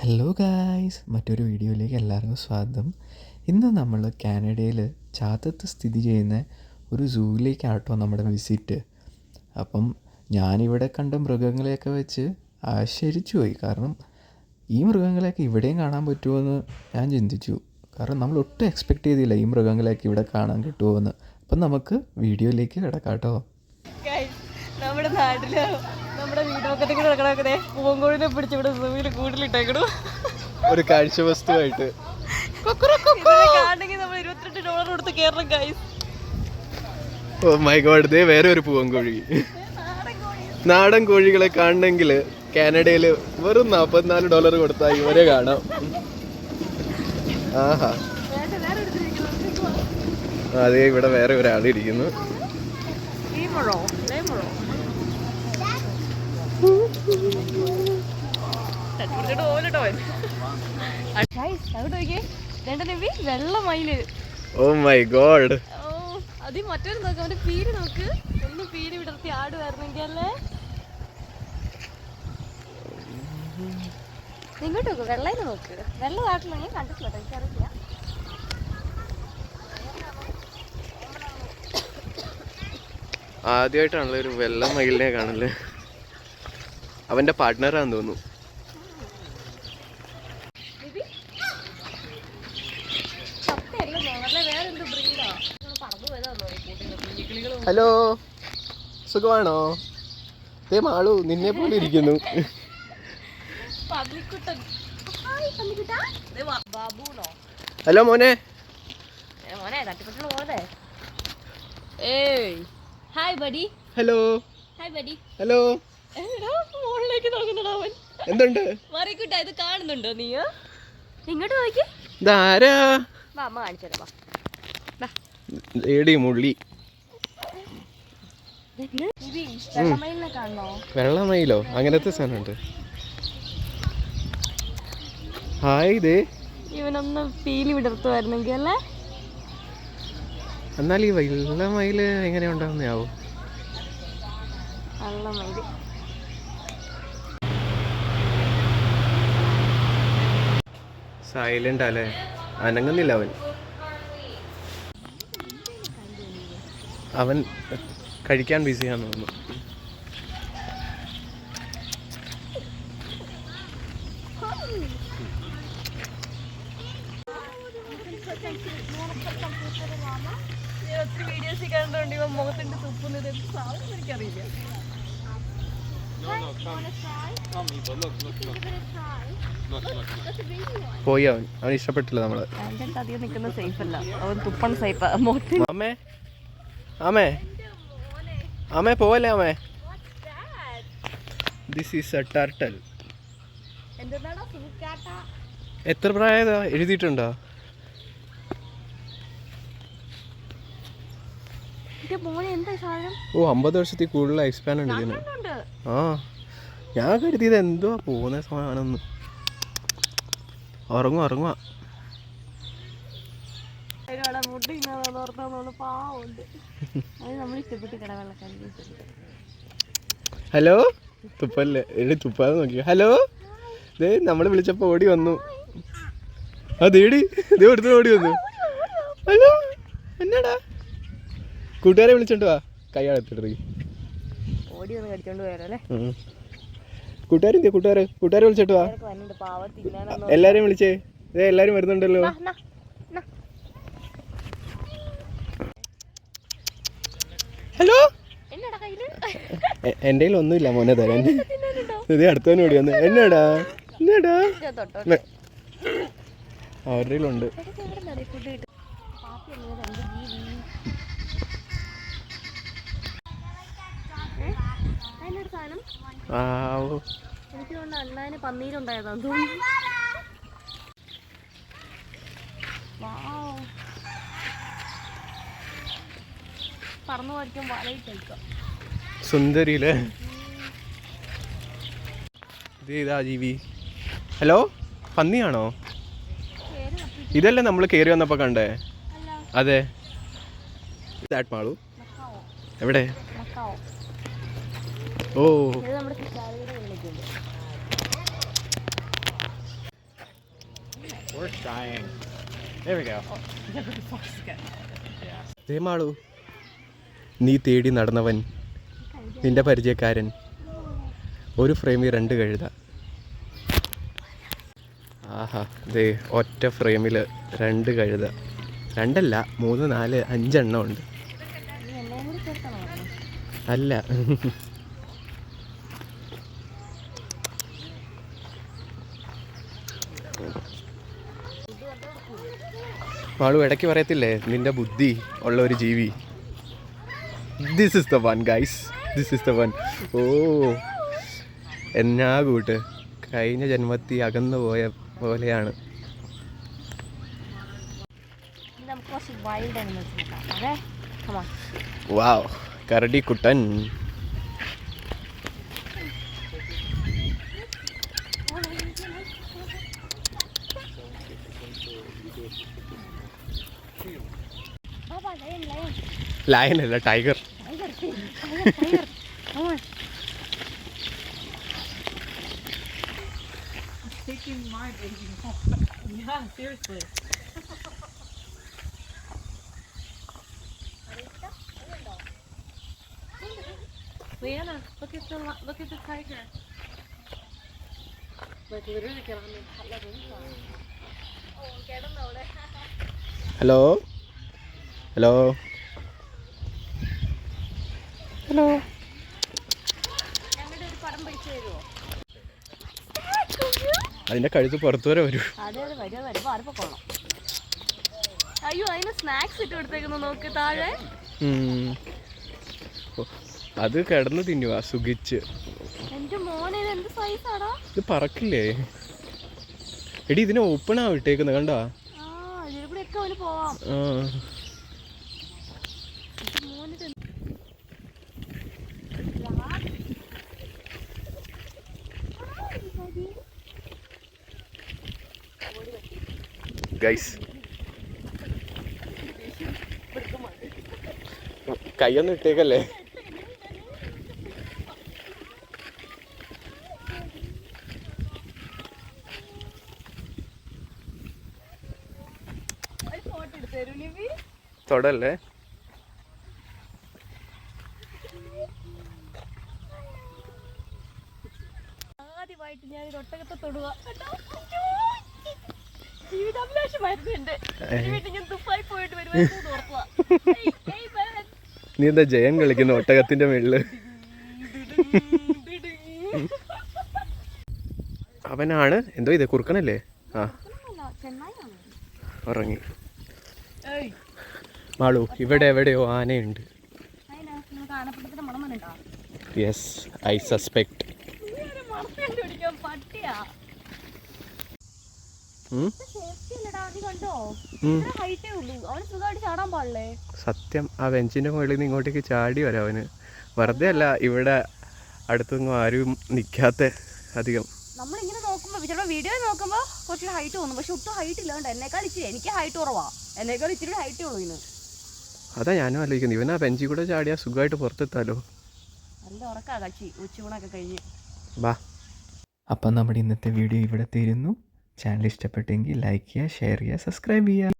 Hello guys മറ്റൊരു വീഡിയോയിലേക്ക് എല്ലാവർക്കും സ്വാഗതം. ഇന്ന് നമ്മൾ കാനഡയിൽ ചാത്തത്ത് സ്ഥിതി ചെയ്യുന്ന ഒരു സൂവിലേക്കാട്ടോ നമ്മുടെ വിസിറ്റ്. അപ്പം ഞാനിവിടെ കണ്ട മൃഗങ്ങളെയൊക്കെ വെച്ച് ആശ്ചരിച്ചു പോയി. കാരണം ഈ മൃഗങ്ങളെയൊക്കെ ഇവിടെയും കാണാൻ പറ്റുമോയെന്ന് ഞാൻ ചിന്തിച്ചു. കാരണം നമ്മൾ ഒട്ടും എക്സ്പെക്ട് ചെയ്തില്ല ഈ മൃഗങ്ങളെയൊക്കെ ഇവിടെ കാണാൻ കിട്ടുമോ എന്ന് അപ്പം നമുക്ക് വീഡിയോയിലേക്ക് കിടക്കാം കേട്ടോ. നമ്മുടെ നാട്ടിൽ നമ്മുടെ വീട്ടുപക്കത്തിൽ കൂടെ പൂവങ്കോഴിനെ പിടിച്ച് ഇവിടെ സൂവിൽ കൂട്ടിലിട്ടേക്കണു. ഒരു കാഴ്ച വസ്തുവായിട്ട്. കാണണമെങ്കിൽ നമ്മൾ ഇരുപത്തിരണ്ട് ഡോളർ കൊടുത്ത് കയറണം ഗൈസ് ഓ മൈ ഗോഡ് ദേ വേറെ ഒരു പൂവൻകോഴി നാടൻ കോഴികളെ കാണണമെങ്കിൽ കാനഡയിൽ വെറും നാൽപ്പത്തിനാല് ഡോളർ കൊടുത്താൽ ഇവരെ കാണാം. ആഹാ. അതെ ഇവിടെ വേറെ ഒരാൾ ഇരിക്കുന്നു വെള്ള മയിൽ ഓ മൈ ഗോഡ്. നോക്ക് നോക്ക് ഒന്ന് വിടർത്തി ഇങ്ങോട്ട് നോക്ക് വെള്ള ഒരു വെള്ളം മയിലിനെ കാണല്ലേ അവന്റെ പാർട്ട്ണറാന്ന് തോന്നുന്നു സത്യമല്ല നോക്കല്ലേ വേറെ എന്ത് ബ്രീഡാ പറന്നു പോയതാണോ ഈ പാർട്ട്ണറാന്ന് തോന്നുന്നു. ഹലോ സുഖമാണോ? ദേ മാളു നിന്നെ പോലെ ഇരിക്കുന്നു. ഹലോ മോനെ. Hi buddy. Hello. Hi buddy. Hello. അവൻ. എന്തുണ്ട്? മറിക്കുട്ട ഇത് കാണുന്നുണ്ടോ നീ ഇങ്ങോട്ട് നോക്കി ഇതാരാ? വാ അമ്മ കാണിച്ചു വാ. ഏടി മുള്ളി. വെള്ളമയിലോ? അങ്ങനത്തെ സാധനമുണ്ട്. ഹായ് ഇത് ഇവനൊന്ന് പീലി വിടർത്തുമായിരുന്നെങ്കിൽ അല്ലേ? എന്നാൽ ഈ വെള്ളമയിൽ എങ്ങനെ ഉണ്ടാവുന്നയാവും? വെള്ളമയിൽ. സൈലന്റ് അല്ലേ അനങ്ങുന്നില്ല അവൻ. അവൻ കഴിക്കാൻ ബിസിയാന്ന് തോന്നുന്നു. ഒത്തിരി വീഡിയോസ് കണ്ടുകൊണ്ട് ഇവ മുഖത്തിന്റെ തുപ്പുന്നത് സാധനം എനിക്കറിയില്ല പോയി? അവൻ അവൻ ഇഷ്ടപ്പെട്ടില്ല നമ്മൾ. അധികം നിൽക്കുന്ന സേഫ് അല്ല. അവൻ തുപ്പൺ സേഫാ മുഖത്ത് അമ്മേ. അമ്മേ. അമ്മേ പോവല്ലേ അമ്മേ? ദിസ് ഈസ് എ ടർട്ടൽ എത്ര പ്രായതാ എഴുതിയിട്ടുണ്ടോ? ഓ അമ്പത് വർഷത്തിൽ കൂടുതൽ എക്സ്പാൻഡ് ഉണ്ട് ഇതിന്. ആ. ഞാൻ കരുതിയത് എന്തുവാ പോകുന്ന സാധനം ഉറങ്ങുക ഉറങ്ങുക അതിനവിടെ മുട്ട ഇങ്ങനെ ഓർത്താന്ന് പാവമുണ്ട് അത് നമ്മൾ ഇഷ്ടപ്പെട്ട് കിടവെള്ളക്കാരി ഉറങ്ങുക ഹലോ? തുപ്പല്ലേ? എടി തുപ്പാതെ നോക്കി ഹലോ? ദേ നമ്മൾ വിളിച്ചപ്പോൾ ഓടി വന്നു. ആ ദേടി ദേ എടുത്ത് ഓടി വന്നു. ഹലോ? എന്നാടാ? കൂട്ടുകാരെ വിളിച്ചോണ്ട് വാ. കൈയാളത്തിട്ട് ഓടി വന്ന് കടിച്ചോണ്ട് പോയാലോ അല്ലേ? കൂട്ടുകാരെന്തിയാ? കൂട്ടുകാരെ കൂട്ടുകാരെ വിളിച്ചിട്ട് വാ. എല്ലാരും വിളിച്ചേ. ദേ എല്ലാരും വരുന്നുണ്ടല്ലോ. ഹലോ? എന്റെ കയ്യിൽ ഒന്നുമില്ല മോനെ തരാൻ ഇത് അടുത്തവന് കൂടി വന്നു എന്നാടാ? എന്നാടാ? അവരുടെ കയ്യിലുണ്ട് ഇതൊക്കെ എവിടെ നിന്നാടി ഫുഡ് കിട്ടും പാപ്പി അല്ലേ രണ്ട് ജീവി ഏ? അതിനൊരു സാധനം എനിക്ക് തോന്നുന്നു അണ്ണാന് പന്നീരുണ്ടായതാന്ന് തോന്നുന്നു വൗ. പറന്നു സുന്ദരിയിലെ ഇതാ ജീവി? ഹലോ? പന്നിയാണോ? ഇതല്ലേ നമ്മൾ കേറി വന്നപ്പോൾ കണ്ടേ? അതെ. ദാറ്റ് മാളു. എവിടെ? ഓ. ഇത് നമ്മുടെ ശാരീരിക വിളിക്കുന്നത് We're trying. There we go. Malu നീ തേടി നടന്നവൻ നിന്റെ പരിചയക്കാരൻ. ഒരു ഫ്രെയിമിൽ രണ്ട് കഴുത. ആഹാ ദേ ഒറ്റ ഫ്രെയിമിൽ രണ്ട് കഴുത. രണ്ടല്ല മൂന്ന് നാല് അഞ്ചെണ്ണം ഉണ്ട്. അല്ല. മാളു ഇടയ്ക്ക് പറയത്തില്ലേ? നിന്റെ ബുദ്ധി ഉള്ള ഒരു ജീവി. This is the one guys this is the one ഓ. എന്നാ കൂട്ട്? കഴിഞ്ഞ ജന്മത്തിൽ അകന്നു പോയ പോലെയാണ്. വാവ് കരടി കുട്ടൻ ബാബാ ലയൻ ലയൻ ലയൻ അല്ല tiger tiger tiger tiger come on taking my baby home. അല്ല tiger Leanna, look at the look at the tiger. Oh, hello hello hello അതിന്റെ കഴുത്ത് പുറത്തു വരെ വരൂ. അയ്യോ അതിന് സ്നാക്സ് ഇട്ട് കൊടുത്തേക്കുന്നു. നോക്ക് താഴെ. അത് കിടന്ന് തിന്നുവാ സുഖിച്ച്. ഇത് പറക്കില്ലേ? എടി ഇതിനെ ഓപ്പണാ വിട്ടേക്കുന്നത് പോവാം. ആ ഇതിൽ കൂടെ ഒക്കെ അവന് പോവാം ആ എന്റെ മോനിത് എന്ത്- ഗൈസ് കൈയൊന്നും ഇട്ടേക്കല്ലേ? തൊടല്ലേ? ആദ്യമായിട്ട് ഞാൻ ഒട്ടകത്തെ തൊടുക. നീ എന്താ ജയൻ കളിക്കുന്ന ഒട്ടകത്തിന്റെ മേളിൽ? അവനാണ്? എന്തോ ഇത് കുറുക്കണല്ലേ ആ. ഉറങ്ങി. മാളു ഇവിടെ എവിടെയോ ആനയുണ്ട്. യെസ് ഐ സസ്പെക്ട് പട്ടിയാ സേഫ്റ്റി അല്ലടാ നീ കണ്ടോ ഇത്ര ഹൈറ്റേ ഉള്ളൂ അവന് സുഖമായിട്ട് ചാടാൻ പാടില്ലേ സത്യം ആ ബെഞ്ചിന്റെ മുകളിൽ നിന്ന് ഇങ്ങോട്ടേക്ക് ചാടി വരാം അവന്. വെറുതെ അല്ല ഇവിടെ അടുത്തൊന്നും ആരും നിൽക്കാത്ത അധികം. നമ്മളിങ്ങനെ നോക്കുമ്പോൾ ചിലപ്പോൾ വീഡിയോ നോക്കുമ്പോൾ കുറച്ച് ഹൈറ്റ് തോന്നും. പക്ഷെ ഒട്ടും ഹൈറ്റ് ഇല്ലാണ്ട് എന്നേക്കാൾ ഇച്ചിരി എനിക്ക് ഹൈറ്റ് കുറവാ. എന്നേക്കാൾ ഇച്ചിരി ഹൈറ്റ് ഉള്ളൂ ഇതിന് അതാ ഞാനും ആലോചിക്കുന്നത്. ഇവൻ ആ ബെഞ്ചിൽ കൂടെ ചാടിയാ സുഖമായിട്ട് പുറത്തെത്താലോ? നല്ല ഉറക്കാ കച്ചി. ഉച്ചയൂണൊക്കെ കഴിഞ്ഞ്. ബാ. അപ്പം നമ്മുടെ ഇന്നത്തെ വീഡിയോ ഇവിടെ തീരുന്നു. ചാനൽ ഇഷ്ടപ്പെട്ടെങ്കിൽ ലൈക്ക് ചെയ്യുക ഷെയർ ചെയ്യുക സബ്സ്ക്രൈബ് ചെയ്യുക